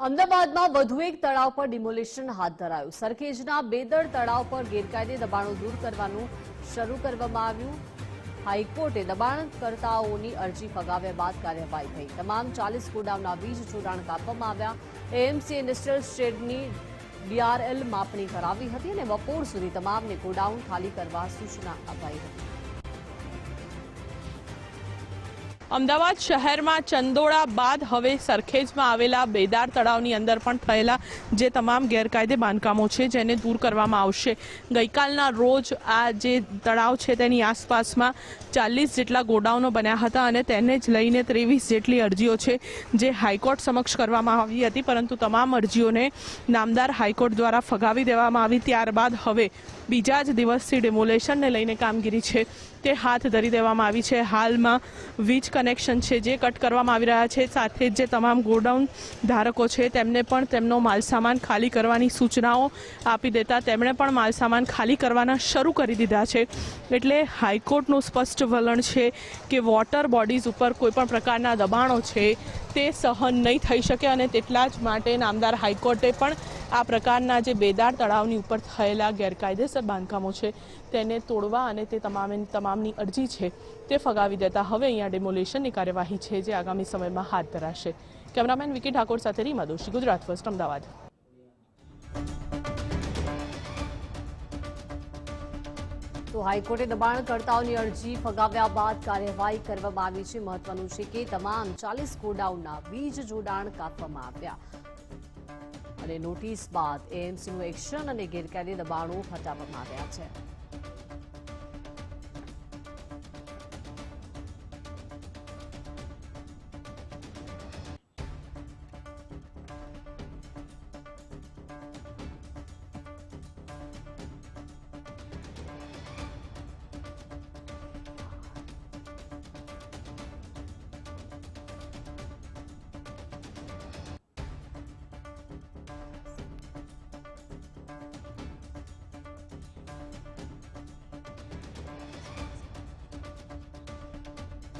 અમદાવાદમાં વધુ એક તળાવ પર ડિમોલિશન હાથ ધરાયું. સરખેજના બેદર તળાવ પર ગેરકાયદે દબાણો દૂર કરવાનું શરૂ કરવામાં આવ્યું. હાઈકોર્ટે દબાણકર્તાઓની અરજી ફગાવ્યા બાદ કાર્યવાહી થઈ. તમામ ચાલીસ ગોડાઉનના વીજ જોડાણ કાપવામાં આવ્યા. એએમસી ઇન્ડસ્ટ્રીયલ શેડની ડીઆરએલ માપણી કરાવી હતી અને બપોર સુધી તમામને ગોડાઉન ખાલી કરવા સૂચના અપાઈ હતી. અમદાવાદ શહેરમાં ચંદોળા બાદ હવે સરખેજમાં આવેલા બેદાર તળાવની અંદર પણ થયેલા જે તમામ ગેરકાયદે બાંધકામો છે, જેને દૂર કરવામાં આવશે. ગઈકાલના રોજ આ જે તળાવ છે, તેની આસપાસમાં ચાલીસ જેટલા ગોડાઉનો બન્યા હતા અને તેને જ લઈને ત્રેવીસ જેટલી અરજીઓ છે, જે હાઈકોર્ટ સમક્ષ કરવામાં આવી હતી. પરંતુ તમામ અરજીઓને નામદાર હાઈકોર્ટ દ્વારા ફગાવી દેવામાં આવી. ત્યારબાદ હવે બીજા જ દિવસથી ડિમોલેશનને લઈને કામગીરી છે. તે હાથ ધરી દેવામાં આવી છે. હાલમાં વીજ કનેક્શન છે જે કટ કરવામાં આવી રહ્યા છે. સાથે જ જે તમામ ગોડાઉન ધારકો છે તેમને પણ તેમનો માલસામાન ખાલી કરવાની સૂચનાઓ આપી દેતા તેમણે પણ માલસામાન ખાલી કરવાના શરૂ કરી દીધા છે. એટલે હાઈકોર્ટનું સ્પષ્ટ વલણ છે કે વોટર બોડીઝ ઉપર કોઈપણ પ્રકારના દબાણો છે તે સહન નહીં થઈ શકે અને તેટલા જ માટે નામદાર હાઈકોર્ટે પણ આ પ્રકારના જે બેદાર તળાવની ઉપર થયેલા ગેરકાયદેસર બાંધકામો છે તેને તોડવા અને તે તમામે તમામની અરજી છે તે ફગાવી દેતા હવે અહીંયા ડેમોલેશનની કાર્યવાહી છે જે આગામી સમયમાં હાથ ધરાશે. કેમેરામેન વિકી ઠાકોર સાથે રીમા દોશી, ગુજરાત ફર્સ્ટ અમદાવાદ. તો હાઈકોર્ટે દબાણકર્તાઓની અરજી ફગાવ્યા બાદ કાર્યવાહી કરવામાં આવી છે. મહત્વનું છે કે તમામ ચાલીસ ગોડાઉનના વીજ જોડાણ કાપવામાં આવ્યા. અને નોટિસ બાદ એએમસીનું એક્શન અને ગેરકાયદે દબાણો હટાવવામાં આવ્યા છે.